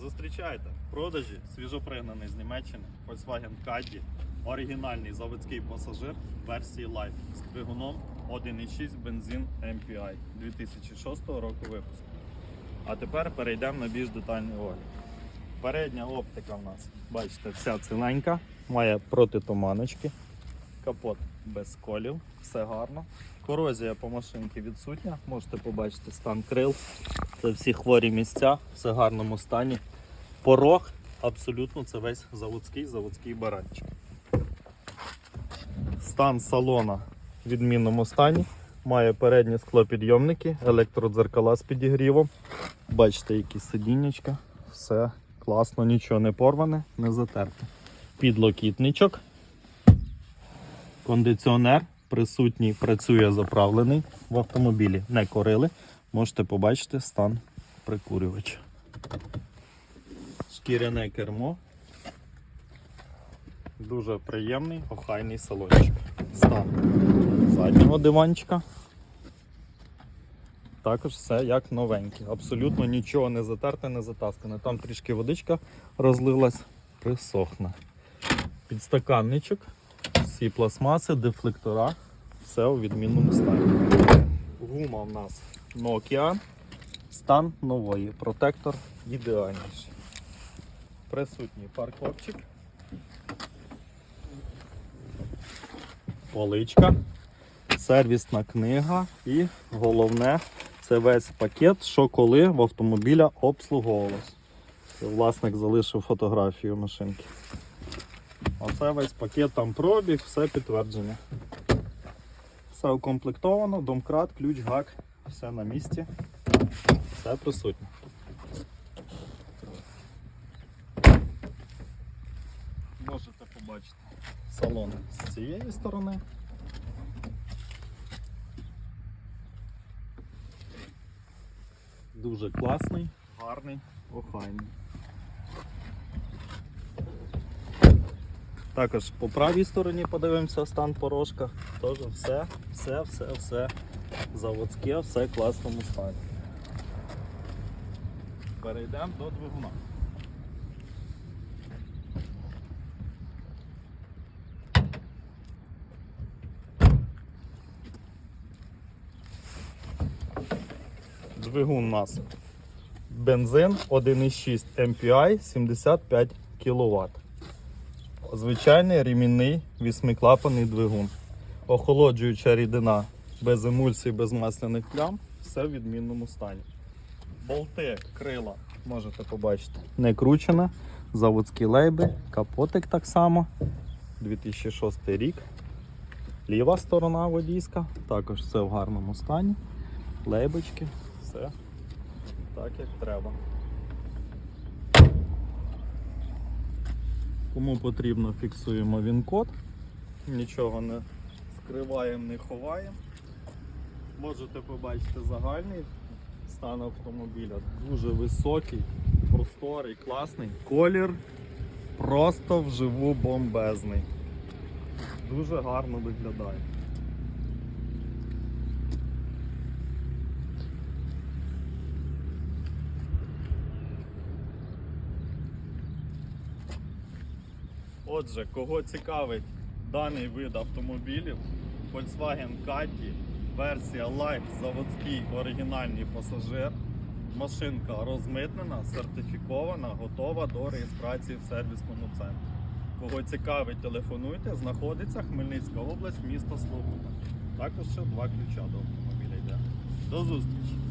Зустрічайте в продажі свіжопригнаний з Німеччини Volkswagen Caddy, оригінальний заводський пасажир версії Life з двигуном 1.6 бензин MPI 2006 року випуску. А тепер перейдемо на більш детальний огляд. Передня оптика в нас, бачите, вся ціленька, має протитуманочки, капот без колів, все гарно. Корозія по машинці відсутня, можете побачити стан крил. Це всі хворі місця, все в гарному стані. Порог абсолютно це весь заводський заводський баранчик. Стан салона в відмінному стані. Має передні склопідйомники, електродзеркала з підігрівом. Бачите, які сидіннячка. Все класно, нічого не порване, не затерте. Підлокітничок. Кондиціонер присутній, працює заправлений в автомобілі. Не корили. Можете побачити стан прикурювача. Шкіряне кермо. Дуже приємний, охайний салончик. Стан заднього диванчика. Також все як новеньке. Абсолютно нічого не затерте, не затаскане. Там трішки водичка розлилась, присохне. Підстаканничок, всі пластмаси, дефлектора, все у відмінному стані. Гума в нас Nokia. Стан нової. Протектор ідеальніший. Присутній парковчик. Поличка. Сервісна книга і головне це весь пакет, що коли в автомобіля обслуговувалось. Власник залишив фотографію машинки. Оце весь пакет, там пробіг, все підтвердження. Все укомплектовано, домкрат, ключ, гак, все на місці, все присутнє. Можете побачити салон з цієї сторони. Дуже класний, гарний, охайний. Також по правій стороні подивимося стан порожка. Теж все, все, все, все заводське, все в класному стані. Перейдемо до двигуна. Двигун у нас бензин 1,6 MPI 75 кВт. Звичайний ремінний вісьмиклапаний двигун. Охолоджуюча рідина без емульсій, без масляних плям, все в відмінному стані. Болти, крила, можете побачити, не кручене, заводські лейби, капотик так само. 2006 рік. Ліва сторона водійська, також все в гарному стані. Лейбочки, все так як треба. Кому потрібно, фіксуємо він-код. Нічого не скриваємо, не ховаємо. Можете побачити загальний стан автомобіля. Дуже високий, просторий, класний. Колір просто вживу бомбезний. Дуже гарно виглядає. Отже, кого цікавить даний вид автомобілів, Volkswagen Caddy, версія Life, заводський оригінальний пасажир. Машинка розмитнена, сертифікована, готова до реєстрації в сервісному центрі. Кого цікавить, телефонуйте, знаходиться Хмельницька область, місто Слобода. Також ще два ключа до автомобіля йде. До зустрічі!